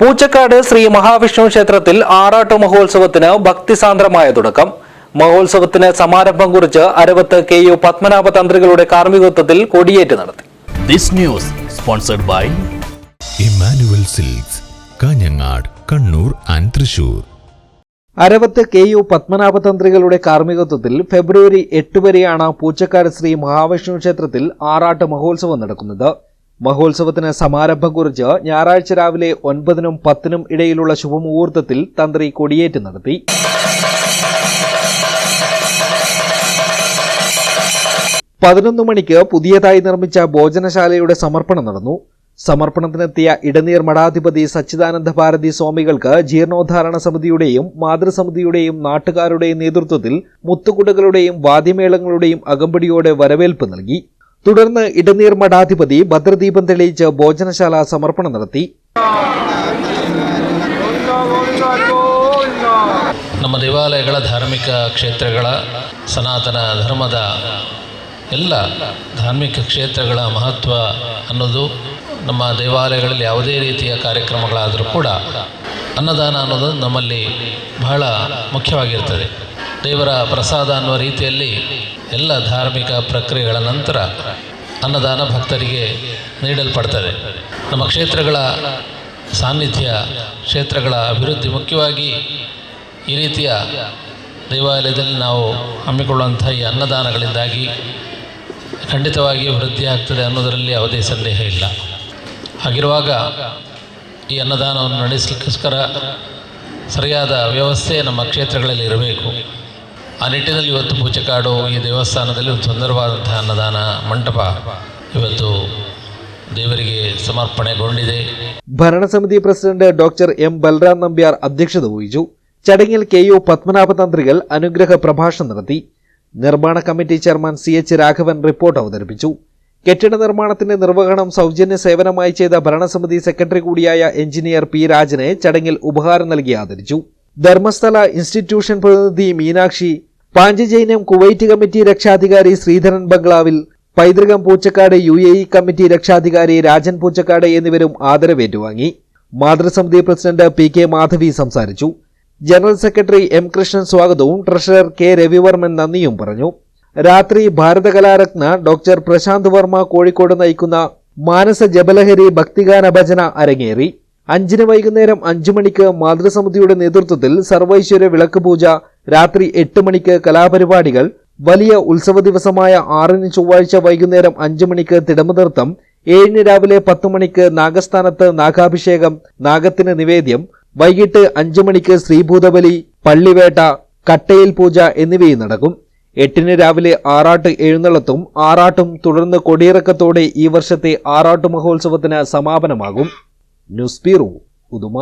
പൂച്ചക്കാട് ശ്രീ മഹാവിഷ്ണു ക്ഷേത്രത്തിൽ ആറാട്ട് മഹോത്സവത്തിന് ഭക്തിസാന്ദ്രമായ തുടക്കം. മഹോത്സവത്തിന് സമാരംഭം കുറിച്ച് അരവത്ത് കെ യു പത്മനാഭ തന്ത്രികളുടെ കാർമ്മികത്വത്തിൽ കൊടിയേറ്റ് നടത്തി. This news sponsored by Emmanuel Silks Kanhangad Kannur and Thrissur Aravath K U Padmanabha തന്ത്രികളുടെ കാർമ്മികത്വത്തിൽ ഫെബ്രുവരി എട്ട് വരെയാണ് പൂച്ചക്കാട് ശ്രീ മഹാവിഷ്ണു ക്ഷേത്രത്തിൽ ആറാട്ട് മഹോത്സവം നടക്കുന്നത്. മഹോത്സവത്തിന് സമാരംഭം കുറിച്ച് ഞായറാഴ്ച രാവിലെ ഒൻപതിനും പത്തിനും ഇടയിലുള്ള ശുഭമുഹൂർത്തത്തിൽ തന്ത്രി കൊടിയേറ്റ് നടത്തി. പതിനൊന്ന് മണിക്ക് പുതിയതായി നിർമ്മിച്ച ഭോജനശാലയുടെ സമർപ്പണം നടന്നു. സമർപ്പണത്തിനെത്തിയ ഇടനീർ മഠാധിപതി സച്ചിദാനന്ദ ഭാരതി സ്വാമികൾക്ക് ജീർണോദ്ധാരണ സമിതിയുടെയും മാതൃസമിതിയുടെയും നാട്ടുകാരുടെയും നേതൃത്വത്തിൽ മുത്തുകുടകളുടെയും വാദ്യമേളങ്ങളുടെയും അകമ്പടിയോടെ വരവേൽപ്പ് നൽകി. തുടർന്ന് ഇടനീർ മഠാധിപതി ഭദ്രദീപം തെളിയിച്ച് ഭോജനശാല സമർപ്പണം നടത്തി ನಮ್ಮ ದೇವಾಲಯಗಳ ಧಾರ್ಮಿಕ ಕ್ಷೇತ್ರಗಳ ಸನಾತನ ಧರ್ಮದ ಎಲ್ಲ ಧಾರ್ಮಿಕ ಕ್ಷೇತ್ರಗಳ ಮಹತ್ವ ಅನ್ನೋದು ನಮ್ಮ ದೇವಾಲಯಗಳಲ್ಲಿ ಯಾವುದೇ ರೀತಿಯ ಕಾರ್ಯಕ್ರಮಗಳಾದರೂ ಕೂಡ ಅನ್ನದಾನ ಅನ್ನೋದು ನಮ್ಮಲ್ಲಿ ಬಹಳ ಮುಖ್ಯವಾಗಿರ್ತದೆ ದೇವರ ಪ್ರಸಾದ ಅನ್ನುವ ರೀತಿಯಲ್ಲಿ ಎಲ್ಲ ಧಾರ್ಮಿಕ ಪ್ರಕ್ರಿಯೆಗಳ ನಂತರ ಅನ್ನದಾನ ಭಕ್ತರಿಗೆ ನೀಡಲ್ಪಡ್ತದೆ. ನಮ್ಮ ಕ್ಷೇತ್ರಗಳ ಸಾನ್ನಿಧ್ಯ, ಕ್ಷೇತ್ರಗಳ ಅಭಿವೃದ್ಧಿ ಮುಖ್ಯವಾಗಿ ಈ ರೀತಿಯ ದೇವಾಲಯದಲ್ಲಿ ನಾವು ಹಮ್ಮಿಕೊಳ್ಳುವಂಥ ಈ ಅನ್ನದಾನಗಳಿಂದಾಗಿ ಖಂಡಿತವಾಗಿ ವೃದ್ಧಿ ಆಗ್ತದೆ ಅನ್ನೋದರಲ್ಲಿ ಯಾವುದೇ ಸಂದೇಹ ಇಲ್ಲ. ಹಾಗಿರುವಾಗ ಈ ಅನ್ನದಾನವನ್ನು ನಡೆಸಲಿಕ್ಕೋಸ್ಕರ ಸರಿಯಾದ ವ್ಯವಸ್ಥೆ ನಮ್ಮ ಕ್ಷೇತ್ರಗಳಲ್ಲಿ ಇರಬೇಕು. ಆ ನಿಟ್ಟಿನಲ್ಲಿ ಇವತ್ತು ಪೂಚೆಕಾಡು ಈ ದೇವಸ್ಥಾನದಲ್ಲಿ ಒಂದು ಸುಂದರವಾದಂತಹ ಅನ್ನದಾನ ಮಂಟಪ ಇವತ್ತು ದೇವರಿಗೆ ಸಮರ್ಪಣೆಗೊಂಡಿದೆ ഭരണസമിതി president doctor M Balram Nambiar അധ്യക്ഷത വഹിച്ചു ചടങ്ങിൽ കെ യു പത്മനാഭ തന്ത്രികൾ അനുഗ്രഹ പ്രഭാഷണം നടത്തി നിർമ്മാണ committee chairman C H Raghavan report അവതരിപ്പിച്ചു കെട്ടിട നിർമ്മാണത്തിന്റെ നിർവഹണം സൗജന്യ സേവനമായി ചെയ്ത ഭരണസമിതി സെക്രട്ടറി കൂടിയായ എഞ്ചിനീയർ പി രാജനെ ചടങ്ങിൽ ഉപഹാരം നൽകി ആദരിച്ചു ധർമ്മസ്ഥല ഇൻസ്റ്റിറ്റ്യൂഷൻ പ്രതിനിധി മീനാക്ഷി പാഞ്ചജൈനം കുവൈറ്റ് കമ്മിറ്റി രക്ഷാധികാരി ശ്രീധരൻ ബംഗ്ലാവിൽ പൈതൃകം Poochakkad U A E committee രക്ഷാധികാരി രാജൻ പൂച്ചക്കാട് എന്നിവരും ആദരവേറ്റുവാങ്ങി. മാതൃസമിതി പ്രസിഡന്റ് പി കെ മാധവി സംസാരിച്ചു. ജനറൽ സെക്രട്ടറി എം കൃഷ്ണൻ സ്വാഗതവും ട്രഷറർ കെ രവിവർമ്മൻ നന്ദിയും പറഞ്ഞു. രാത്രി ഭാരതകലാരത്ന ഡോക്ടർ പ്രശാന്ത് വർമ്മ കോഴിക്കോട് നയിക്കുന്ന മാനസ ജബലഹരി ഭക്തിഗാന ഭജന അരങ്ങേറി. അഞ്ചിന് വൈകുന്നേരം അഞ്ചു മണിക്ക് മാതൃസമിതിയുടെ നേതൃത്വത്തിൽ സർവൈശ്വര്യ വിളക്ക് പൂജ രാത്രി എട്ട് മണിക്ക് കലാപരിപാടികൾ വലിയ ഉത്സവ ദിവസമായ ആറിന് ചൊവ്വാഴ്ച വൈകുന്നേരം അഞ്ചു മണിക്ക് തിടമുതീർത്തം ഏഴിന് രാവിലെ പത്ത് മണിക്ക് നാഗസ്ഥാനത്ത് നാഗാഭിഷേകം നാഗത്തിന് നിവേദ്യം വൈകിട്ട് അഞ്ചു മണിക്ക് ശ്രീഭൂതബലി പള്ളിവേട്ട കട്ടയിൽ പൂജ എന്നിവയും നടക്കും. എട്ടിന് രാവിലെ ആറാട്ട് എഴുന്നള്ളത്തും ആറാട്ടും തുടർന്ന് കൊടിയിറക്കത്തോടെ ഈ വർഷത്തെ ആറാട്ട് മഹോത്സവത്തിന് സമാപനമാകും. News bureau Uduma.